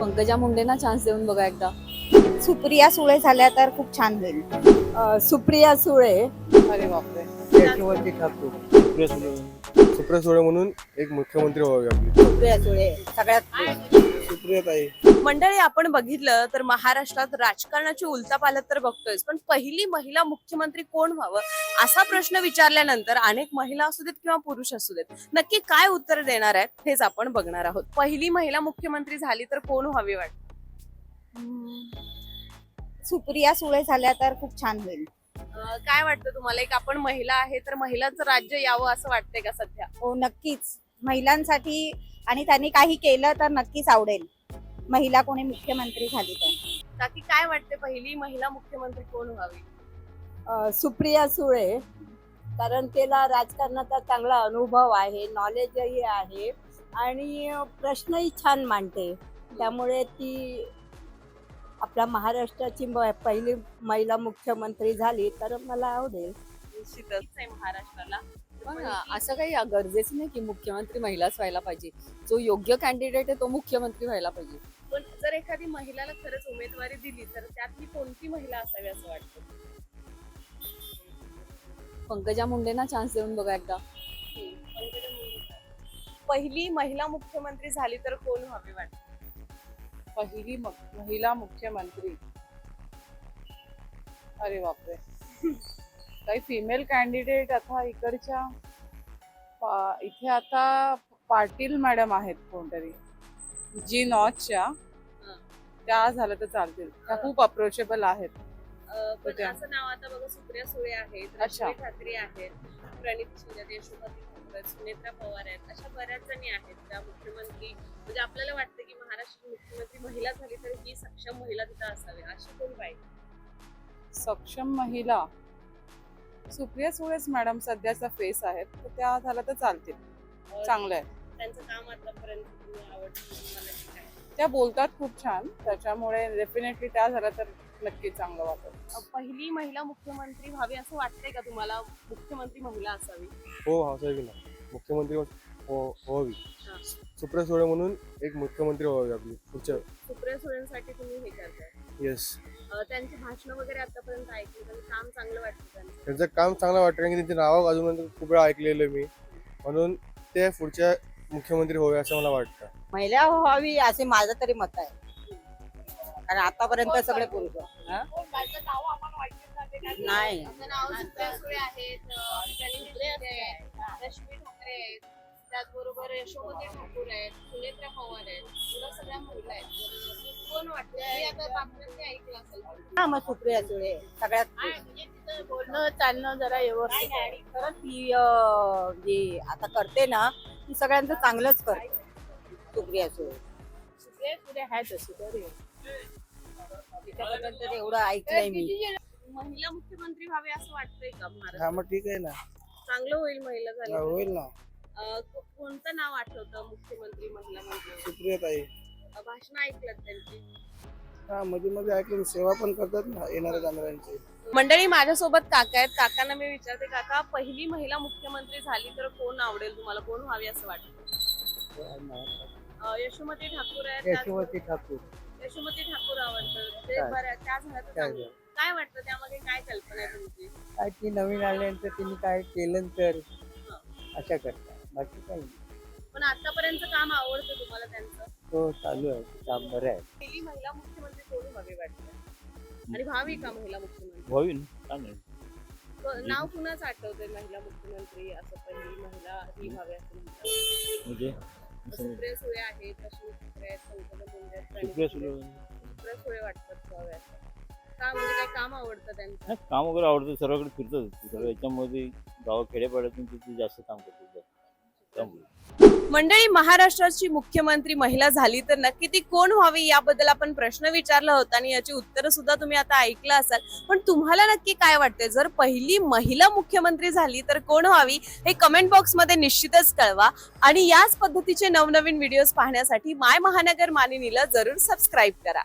Pankaja मुंडेना chance देऊन बघा एकदा. सुप्रिया सुळे झाल्या तर खूप छान होईल. सुप्रिया सुळे. अरे बापरे. सुप्रिया सुळे. सुप्रिया सुळे म्हणून. एक मुख्यमंत्री व्हावी आपली. सुप्रिया सुळे. सगळ्यात सुप्रियाताई. मंडळी आपण बघितलं तर महाराष्ट्रात राजकारणाची उलथापालथ तर बघतोय पण पहिली महिला मुख्यमंत्री कोण व्हावं? असा प्रश्न विचारल्यानंतर अनेक महिला असू देत किंवा पुरुष असू देत नक्की काय उत्तर देणार आहेत हेच आपण बघणार आहोत. पहिली महिला मुख्यमंत्री झाली तर कोण व्हावी वाटत? सुप्रिया सुळे झाल्या तर खूप छान होईल. काय वाटतं तुम्हाला? एक आपण महिला आहे तर महिलांचं राज्य यावं असं वाटतंय का सध्या? हो नक्कीच. महिलांसाठी आणि त्यांनी काही केलं तर नक्कीच आवडेल. महिला कोणी मुख्यमंत्री झाली तर. बाकी काय वाटते पहिली महिला मुख्यमंत्री कोण व्हावी? सुप्रिया सुळे कारण तिला राजकारणाचा चांगला अनुभव आहे नॉलेजही आहे आणि प्रश्नही छान मांडते. त्यामुळे ती आपल्या महाराष्ट्राची पहिली महिला मुख्यमंत्री झाली तर मला आवडेल. निश्चितच. आहे महाराष्ट्राला. पण असं काही गरजेचं नाही की मुख्यमंत्री महिलाच व्हायला पाहिजे. जो योग्य कॅन्डिडेट आहे तो मुख्यमंत्री व्हायला पाहिजे. पण जर एखादी महिलाला खरंच उमेदवारी दिली तर त्यातली कोणती महिला असावी असं वाटतं? पंकजा मुंडेना चान्स देऊन बघा एकदा. पहिली महिला मुख्यमंत्री झाली तर कोण व्हावी वाटतं? पहिली महिला मुख्यमंत्री. अरे बापरे. काही फिमेल कॅन्डिडेट आता इकडच्या पा- इथे आता पाटील मॅडम आहेत कोणतरी. जी नॉचच्या. त्या झालं तर चालतील. त्या खूप अप्रोचेबल आहेत. पण असं नाव आता बघा सुप्रिया सुळे आहेत अच्छा. रश्मी ठाकरे आहेत प्रणिती शिंदे यशोमती ठाकरे सुनेत्रा पवार आहेत अशा बऱ्याच जणी आहेत त्या मुख्यमंत्री म्हणजे आपल्याला वाटतं की महाराष्ट्र मुख्यमंत्री महिला झाली तर ही सक्षम महिला तिथं असावी. अशी कोण पाहिजे सक्षम महिला? सुप्रिया सुळेच मॅडम सध्याचा फेस आहेत तर त्या झाल्या तर चालतील. अं, चांगलं आहे. त्यांचं काम आतापर्यंत तुम्ही आवडतं तुम्हाला? त्या बोलतात खूप छान. त्याच्यामुळे डेफिनेटली त्या झाल्या तर नक्की चांगलं वाटेल. अ, पहिली महिला मुख्यमंत्री व्हावी असं वाटतंय का तुम्हाला? मुख्यमंत्री महिला असावी. हो असावी ना मुख्यमंत्री हो व्हावी. हा. सुप्रिया सुळे म्हणून एक मुख्यमंत्री व्हावी आपली पुढच्या. सुप्रिया सुळेंसाठी तुम्ही हे करताय. येस त्यांची भाषण वगैरे आतापर्यंत ऐकली त्यांचं काम चांगलं वाटतं त्यांचं काम चांगलं वाटतं कारण की त्यांचे नाव अजून खूप वेळा ऐकलेलं मी. म्हणून ते पुढच्या मुख्यमंत्री व्हावे असं मला वाटतं. महिला व्हावी असे माझं तरी मत आहे. कारण आतापर्यंत सगळे पुरुष हा? नाही. रश्मी ठाकरे आहेत त्याचबरोबर यशोमती ठाकूर आहेत सुनेत्रा पवार आहेत सगळ्या महिला आहेत तर कोण वाटतं मी आता बातम्यात ते ऐकलं असेल हा मग सुप्रिया सुळे सगळ्यात म्हणजे तिथं बोलणं चालणं जरा व्यवस्थित आहे. खरंच ती अं, जी आता करते ना ती सगळ्यांचं चांगलंच करते. सुप्रिया सुळे सुप्रिया सुळे आहेत तशी तरी तिच्याबद्दल तर एवढं ऐकलंय मी. महिला मुख्यमंत्री व्हावे असं वाटतंय का हा मग ठीक आहे ना. चांगलं होईल महिला झाली. होईल ना. अं, को- कोणतं नाव आठवतं मुख्यमंत्री महिला म्हणजे सुप्रियाताई. भाषण ऐकलं त्यांची. हा मध्ये मध्ये ऐकून सेवा पण करतात ना येणाऱ्या जाणाऱ्यांची. मंडळी माझ्यासोबत काका आहेत. काकांना मी विचारते काका पहिली महिला मुख्यमंत्री झाली तर कोण आवडेल तुम्हाला? कोण व्हावी असं वाटतं? यशोमती ठाकूर आहेत त्याच- यशवंती ठाकूर. यशोमती ठाकूर आवडतं ते त्या झाल्या तर काय चांगलं. काय वाटतं त्यामागे? काय कल्पना आहे तुमची? काय ती नवीन आल्यानंतर तिने काय केलं तर अशा करतात. बाकी काही नाही. पण आतापर्यंत काम आवडतं तुम्हाला त्यांचं? तो चालू आहे. काम बरं आहे. पहिली महिला मुख्यमंत्री कोण व्हावी वाटतं? आणि व्हावी का महिला मुख्यमंत्री? होईल चालेल क- नाव कुणाच आठवतंय महिला मुख्यमंत्री? असं पहिली महिला ही व्हावी असं म्हणतात. म्हणजे? सुप्रिया सुळे आहेत रश्मी ठाकरे आहेत पंकजा मुंडे आहेत, सुप्रिया प्रणिती सुळे सुप्रिया सुळे वाटतात व्हाव्या असं का म्हणजे काय काम आवडतं त्यांचं? नाही, काम वगैरे आवडतं सर्वकडे फिरतात सगळं याच्यामध्ये गाव खेड्यापाड्यातून तिथे जास्त काम करतात. मंडळी महाराष्ट्राची मुख्यमंत्री महिला झाली तर नक्की ती कोण व्हावी याबद्दल आपण प्रश्न विचारला होता आणि याची उत्तर सुद्धा तुम्ही आता ऐकलं असाल. पण तुम्हाला नक्की काय वाटते जर पहिली महिला मुख्यमंत्री झाली तर कोण व्हावी? हे कमेंट बॉक्समध्ये निश्चितच कळवा. आणि याच पद्धतीचे नवनवीन व्हिडिओज पाहण्यासाठी माय महानगर मानिनीला जरूर सबस्क्राईब करा.